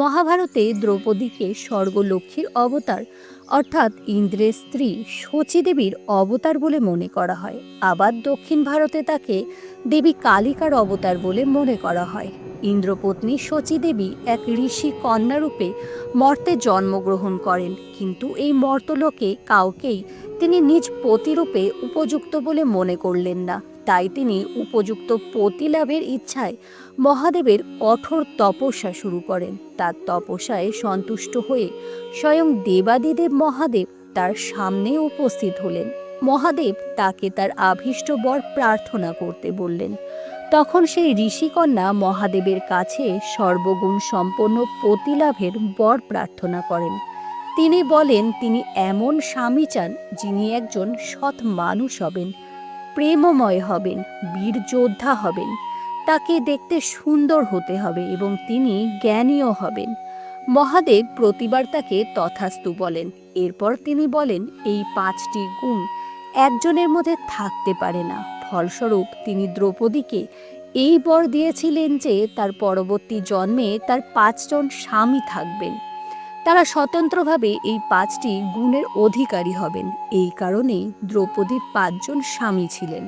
মহাভারতে দ্রৌপদীকে স্বর্গলক্ষ্মীর অবতার, অর্থাৎ ইন্দ্রের স্ত্রী শচীদেবীর অবতার বলে মনে করা হয়। আবার দক্ষিণ ভারতে তাকে দেবী কালিকার অবতার বলে মনে করা হয়। ইন্দ্রপত্নী শচীদেবী এক ঋষি কন্যারূপে মর্তে জন্মগ্রহণ করেন, কিন্তু এই মর্তলোকে কাউকেই তিনি নিজ পতিরূপে উপযুক্ত বলে মনে করলেন না। তাই তিনি উপযুক্ত পতি লাভের ইচ্ছায় মহাদেবের কঠোর তপস্যা শুরু করেন। তার তপস্যায় সন্তুষ্ট হয়ে স্বয়ং দেবাদিদেব মহাদেব তার সামনে উপস্থিত হলেন। মহাদেব তাকে তার আভীষ্ট বর প্রার্থনা করতে বললেন। তখন সেই ঋষিকন্যা মহাদেবের কাছে সর্বগুণ সম্পন্ন পতিলাভের বর প্রার্থনা করেন। তিনি বলেন, তিনি এমন স্বামী চান যিনি একজন সৎ মানুষ হবেন। প্রেমময় হবেন, বীর যোদ্ধা হবেন। তাকে দেখতে সুন্দর হতে হবে এবং তিনি জ্ঞানীয় হবেন। মহাদেব প্রতিবার তাকে তথাস্তু বলেন। এরপর তিনি বলেন, এই পাঁচটি গুণ একজনের মধ্যে থাকতে পারে না। ফলস্বরূপ তিনি দ্রৌপদীকে এই বর দিয়েছিলেন যে তার পরবর্তী জন্মে তার পাঁচজন স্বামী থাকবেন। তারা স্বতন্ত্রভাবে এই পাঁচটি গুণের অধিকারী হবেন। এই কারণেই দ্রৌপদীর পাঁচজন স্বামী ছিলেন।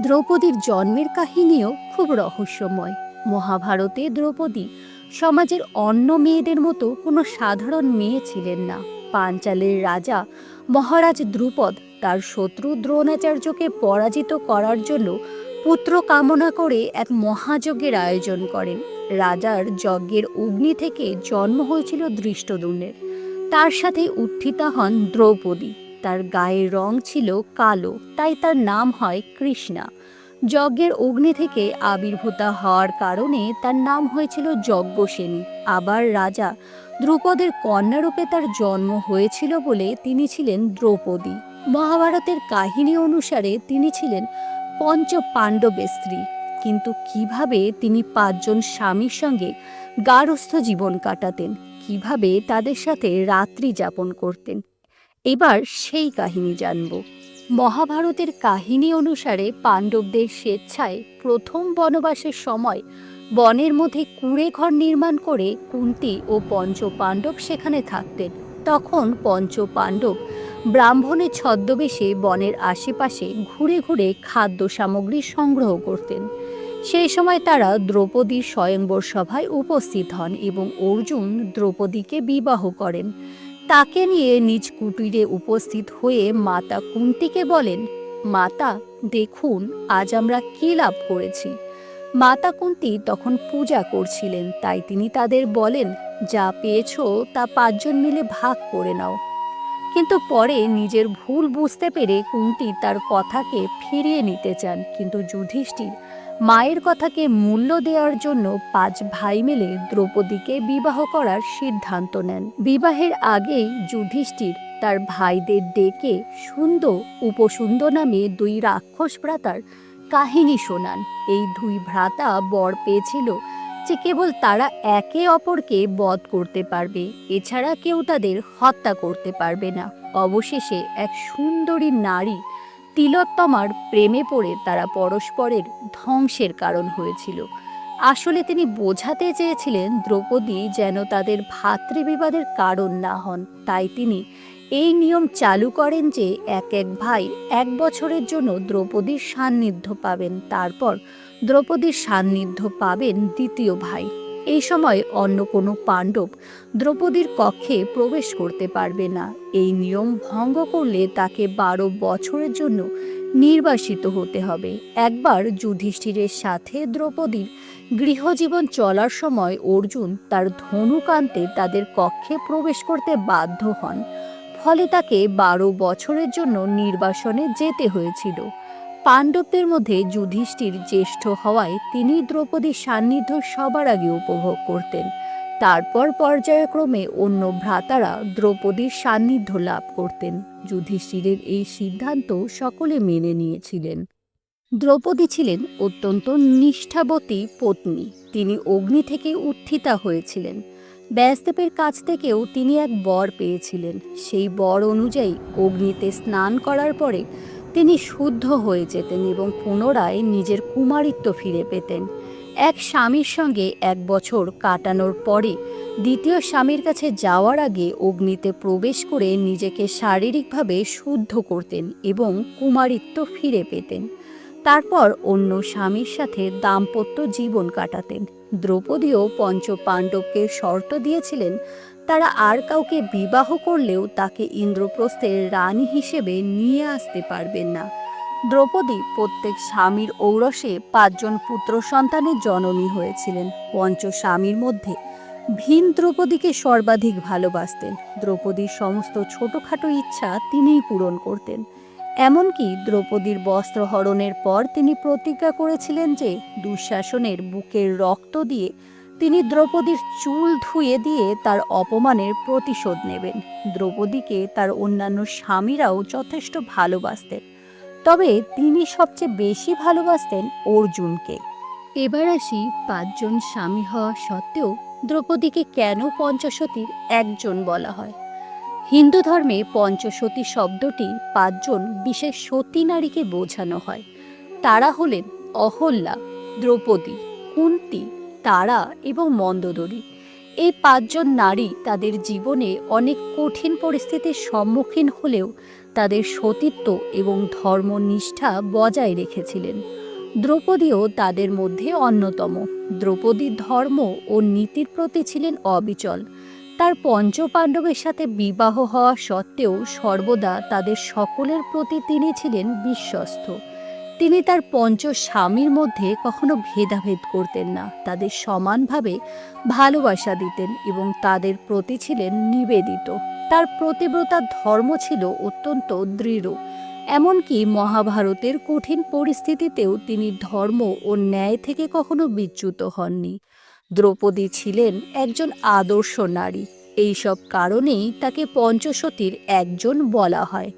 দ্রৌপদীর জন্মের কাহিনীও খুব রহস্যময়। মহাভারতে দ্রৌপদী সমাজের অন্য মেয়েদের মতো কোনো সাধারণ মেয়ে ছিলেন না। পাঞ্চালের রাজা মহারাজ দ্রুপদ তার শত্রু দ্রোণাচার্যকে পরাজিত করার জন্য পুত্র কামনা করে এক মহাযজ্ঞের আয়োজন করেন। রাজার যজ্ঞের অগ্নি থেকে জন্ম হয়েছিল দৃষ্টদুম্নের তার সাথে উত্থিতা হন দ্রৌপদী। তার গায়ের রং ছিল কালো, তাই তার নাম হয় কৃষ্ণা। যজ্ঞের অগ্নি থেকে আবির্ভূতা হওয়ার কারণে তার নাম হয়েছিল যজ্ঞসেনী। আবার রাজা দ্রুপদের কন্যারূপে তার জন্ম হয়েছিল বলে তিনি ছিলেন দ্রৌপদী। মহাভারতের কাহিনী অনুসারে তিনি ছিলেন পঞ্চ পাণ্ডবের স্ত্রী। কিন্তু কীভাবে তিনি পাঁচজন স্বামীর সঙ্গে গারস্থ জীবন কাটাতেন, কীভাবে তাদের সাথে রাত্রি যাপন করতেন, এবার সেই কাহিনী জানব। মহাভারতের কাহিনী অনুসারে পাণ্ডবদের স্বেচ্ছায় প্রথম বনবাসের সময় বনের মধ্যে কুঁড়ে ঘর নির্মাণ করে কুন্তি ও পঞ্চ পাণ্ডব সেখানে থাকতেন। তখন পঞ্চ পাণ্ডব ব্রাহ্মণের ছদ্মবেশে বনের আশেপাশে ঘুরে ঘুরে খাদ্য সামগ্রী সংগ্রহ করতেন। সেই সময় তারা দ্রৌপদীর স্বয়ংবর সভায় উপস্থিত হন এবং অর্জুন দ্রৌপদীকে বিবাহ করেন। তাকে নিয়ে নিজ কুটিরে উপস্থিত হয়ে মাতা কুন্তিকে বলেন, মাতা, দেখুন, আজ আমরা কী লাভ করেছি? মাতা কুন্তি তখন পূজা করছিলেন, তাই তিনি তাদের বলেন, যা পেয়েছ, তা পাঁচজন মিলে ভাগ করে নাও। কিন্তু পরে নিজের ভুল বুঝতে পেরে কুন্তি তার কথাকে ফিরিয়ে নিতে চান, কিন্তু যুধিষ্ঠির মায়ের কথাকে মূল্য দেওয়ার জন্য পাঁচ ভাই মিলে দ্রৌপদীকে বিবাহ করার সিদ্ধান্ত নেন। বিবাহের আগেই যুধিষ্ঠির তার ভাইদের ডেকে সুন্দর উপসুন্দ নামে দুই রাক্ষস ভ্রাতার কাহিনী শোনান। এই দুই ভ্রাতা বর পেয়েছিল যে কেবল তারা একে অপরকে বধ করতে পারবে, এছাড়া কেউ তাদের হত্যা করতে পারবে না। অবশেষে এক সুন্দরী নারী তিলোত্তমার প্রেমে পড়ে তারা পরস্পরের ধ্বংসের কারণ হয়েছিল। আসলে তিনি বোঝাতে চেয়েছিলেন দ্রৌপদী যেন তাদের ভাতৃবিবাদের কারণ না হন। তাই তিনি এই নিয়ম চালু করেন যে এক এক ভাই এক বছরের জন্য দ্রৌপদীর সান্নিধ্য পাবেন। তারপর দ্রৌপদীর সান্নিধ্য পাবেন দ্বিতীয় ভাই। এই সময় অন্য কোনো পাণ্ডব দ্রৌপদীর কক্ষে প্রবেশ করতে পারবে না। এই নিয়ম ভঙ্গ করলে তাকে বারো বছরের জন্য নির্বাসিত হতে হবে। একবার যুধিষ্ঠিরের সাথে দ্রৌপদীর গৃহজীবন চলার সময় অর্জুন তার ধনুক আনতে তাদের কক্ষে প্রবেশ করতে বাধ্য হন। ফলে তাকে বারো বছরের জন্য নির্বাসনে যেতে হয়েছিল। পাণ্ডবদের মধ্যে যুধিষ্ঠির জ্যেষ্ঠ হওয়ায় তিনি দ্রৌপদীর সান্নিধ্য সবার আগে উপভোগ করতেন। তারপর পর্যায়ক্রমে অন্য ভ্রাতারা দ্রৌপদীর সান্নিধ্য লাভ করতেন। যুধিষ্ঠিরের এই সিদ্ধান্ত সকলে মেনে নিয়েছিলেন। দ্রৌপদী ছিলেন অত্যন্ত নিষ্ঠাবতী পত্নী। তিনি অগ্নি থেকে উত্থিতা হয়েছিলেন। ব্যাসদেবের কাছ থেকেও তিনি এক বর পেয়েছিলেন। সেই বর অনুযায়ী অগ্নিতে স্নান করার পরে তিনি শুদ্ধ হয়ে যেতেন এবং পুনরায় নিজের কুমারিত্ব ফিরে পেতেন। এক স্বামীর সঙ্গে এক বছর কাটানোর পরে দ্বিতীয় স্বামীর কাছে যাওয়ার আগে অগ্নিতে প্রবেশ করে নিজেকে শারীরিকভাবে শুদ্ধ করতেন এবং কুমারিত্ব ফিরে পেতেন। তারপর অন্য স্বামীর সাথে দাম্পত্য জীবন কাটাতেন। দ্রৌপদীও পঞ্চ পাণ্ডবকে শর্ত দিয়েছিলেন তারা আর কাউকে বিবাহ করলেও তাকে ইন্দ্রপ্রস্থের রানী হিসেবে নিয়ে আসতে পারবেন না। দ্রৌপদী প্রত্যেক স্বামীর ঔরসে পাঁচজন পুত্র সন্তানের জননী হয়েছিলেন। পঞ্চ স্বামীর মধ্যে ভীম দ্রৌপদীকে সর্বাধিক ভালোবাসতেন। দ্রৌপদীর সমস্ত ছোটখাটো ইচ্ছা তিনিই পূরণ করতেন। এমনকি দ্রৌপদীর বস্ত্রহরণের পর তিনি প্রতিজ্ঞা করেছিলেন যে দুঃশাসনের বুকের রক্ত দিয়ে তিনি দ্রৌপদীর চুল ধুয়ে দিয়ে তার অপমানের প্রতিশোধ নেবেন। দ্রৌপদীকে তার অন্যান্য স্বামীরাও যথেষ্ট ভালোবাসতেন। তবে তিনি সবচেয়ে বেশি ভালোবাসতেন অর্জুনকে। এবার আসি পাঁচজন স্বামী হওয়া সত্ত্বেও দ্রৌপদীকে কেন পঞ্চসতীর একজন বলা হয়? হিন্দু ধর্মে পঞ্চসতী শব্দটি পাঁচজন বিশেষ সতী নারীকে বোঝানো হয়। তারা হলেন অহল্যা, দ্রৌপদী, কুন্তি তারা এবং মন্দোদরী। এই পাঁচজন নারী তাদের জীবনে অনেক কঠিন পরিস্থিতির সম্মুখীন হলেও তাদের সতীত্ব এবং ধর্মনিষ্ঠা বজায় রেখেছিলেন। দ্রৌপদীও তাদের মধ্যে অন্যতম। দ্রৌপদীর ধর্ম ও নীতির প্রতি ছিলেন অবিচল। তার পঞ্চপাণ্ডবের সাথে বিবাহ হওয়া সত্ত্বেও সর্বদা তাদের সকলের প্রতি তিনি ছিলেন বিশ্বস্ত। তিনি তার পঞ্চ স্বামীর মধ্যে কখনো ভেদাভেদ করতেন না। তাদের সমানভাবে ভালোবাসা দিতেন এবং তাদের প্রতি ছিলেন নিবেদিত। তার প্রতিব্রতার ধর্ম ছিল অত্যন্ত দৃঢ়। এমনকি মহাভারতের কঠিন পরিস্থিতিতেও তিনি ধর্ম ও ন্যায় থেকে কখনো বিচ্যুত হননি। দ্রৌপদী ছিলেন একজন আদর্শ নারী। এইসব কারণেই তাকে পঞ্চসতীর একজন বলা হয়।